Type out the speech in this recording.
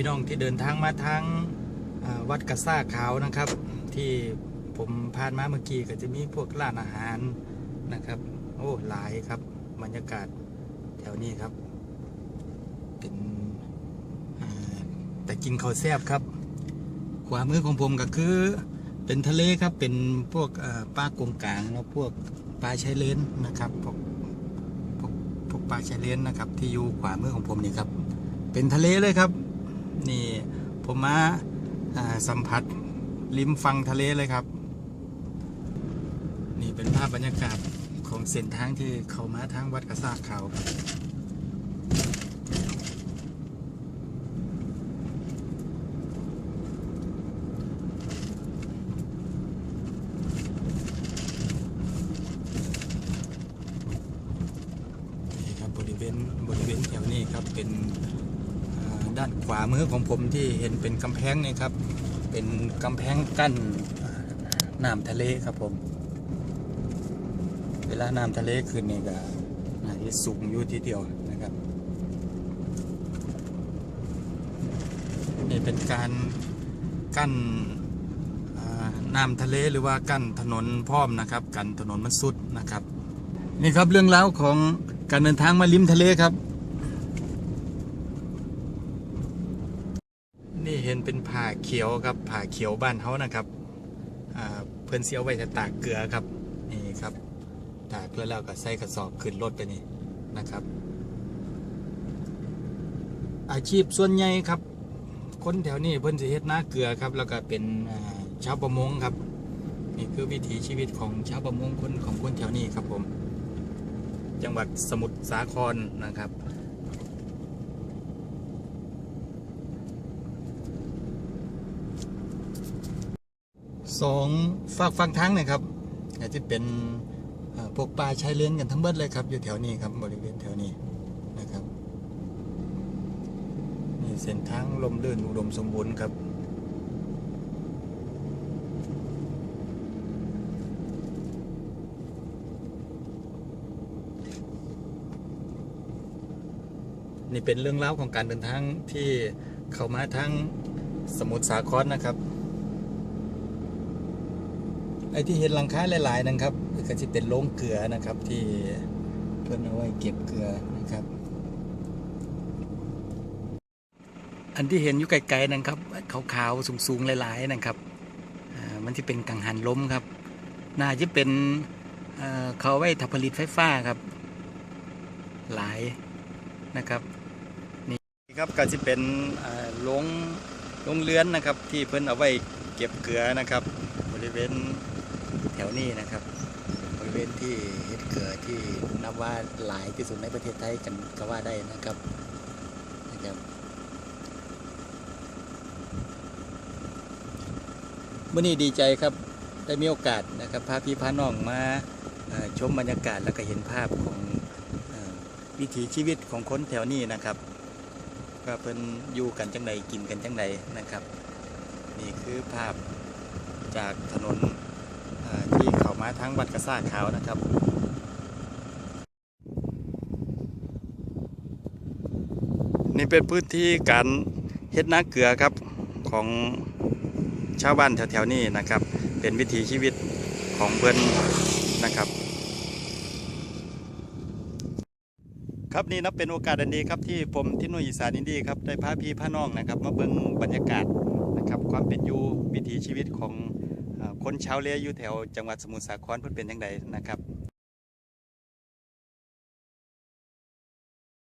พี่น้องที่เดินทางมาทางวัดกระซ่าขาวนะครับ ที่ผมผ่านมาเมื่อกี้ก็จะมีพวกร้านอาหารนะครับ โอ้หลายครับบรรยากาศแถวนี้ครับ เป็นแต่กินข้าวแซ่บครับ ขวามือของผมก็คือเป็นทะเลครับเป็นพวกปลากงกลางแล้วพวกปลาชายเลนนะครับพวกพวกพวกปลาชายเลนนะครับ ที่อยู่ขวามือของผมนี่ครับ เป็นทะเลเลยครับ นี่ผมมาาสัมผัสริมฝั่งทะเลเลยครับ นี่เป็นภาพบรรยากาศของเส้นทางที่เขามาทางวัดกระซากเขาครับนี่ครับบริเวณบริเวณแถวนี้ครับเป็น ด้านขวามือของผมที่เห็นเป็นกำแพงนี่ครับ เป็นกำแพงกั้นน้ำทะเลครับผม เวลาน้ำทะเลขึ้นนี่ก็น่าจะสูงอยู่ทีเดียวนะครับ นี่เป็นการกั้นน้ำทะเลหรือว่ากั้นถนนพร้อมนะครับ กันถนนมันสุดนะครับ นี่ครับเรื่องราวของการเดินทางมาริมทะเลครับ นี่ เห็นเป็นผ่าเขียวครับผ่าเขียวบ้านเขานะครับเพื่อนเสียวไว้แต่ตากเกลือครับนี่ครับตากเพื่อแล้วก็ใส่กระสอบขึ้นรถไปนี่นะครับ อาชีพส่วนใหญ่ครับ คนแถวนี้เพิ่อนสิเฮ็ดนาเกลือครับ แล้วก็เป็นชาวประมงครับนี่คือวิถีชีวิตของชาวประมงคนของคนแถวนี้ครับผม จังหวัดสมุทรสาครนะครับ สองฝากฟังทั้งนะครับอาจจะเป็นพวกปลาชายเลนกันทั้งเบิดเลยครับ อยู่แถวนี้ครับบริเวณแถวนี้นะครับนี่เส้นทางลมลื่นอุดมสมบูรณ์ครับนี่เป็นเรื่องเล่าของการเดินทางที่เข้ามาทางสมุทรสาครนะครับ ไอ้ที่เห็นหลังคาหลายๆนะครับก็จะเป็นโรงเกลือนะครับ ที่เพื่อนเอาไว้เก็บเกลือนะครับ อันที่เห็นอยู่ไกลๆนะครับขาวๆสูงๆหลายๆนะครับมันจะเป็นกังหันล้มครับน่าจะเป็นเขาไว้ถับผลิตไฟฟ้าครับ หลายนะครับนี่ครับก็จะเป็นอ่าโรงโรงเรือนนะครับ ที่เพิ่นเอาไว้เก็บเกลือนะครับ บริเวณ แถวนี้นะครับบริเวณที่เฮ็ดเกลือที่นับว่าหลายที่สุดในประเทศไทยกันก็ว่าได้นะครับนะครับมื่อนี้ดีใจครับได้มีโอกาสนะครับพาพี่พาน้องมาชมบรรยากาศแล้วก็เห็นภาพของวิถีชีวิตของคนแถวนี้นะครับว่าเพิ่นอยู่กันจังใดกินกันจังใดนะครับ นี่คือภาพจากถนน ที่เข้ามาทางวัดกระซ่าขาวนะครับนี่เป็นพื้นที่การเฮ็ดนาเกลือครับของชาวบ้านแถวๆนี้นะครับ เป็นวิถีชีวิตของเพื่อนนะครับ ครับนี่นับเป็นโอกาสอันดีครับที่ผมที่หน่ยอีสานอินดีครับได้พาพี่พาน้องนะครับ มาเบิ่งบรรยากาศนะครับ ความเป็นอยู่วิถีชีวิตของ คนชาวเลอยู่แถวจังหวัดสมุทรสาครเพิ่นเป็นยังไงนะครับ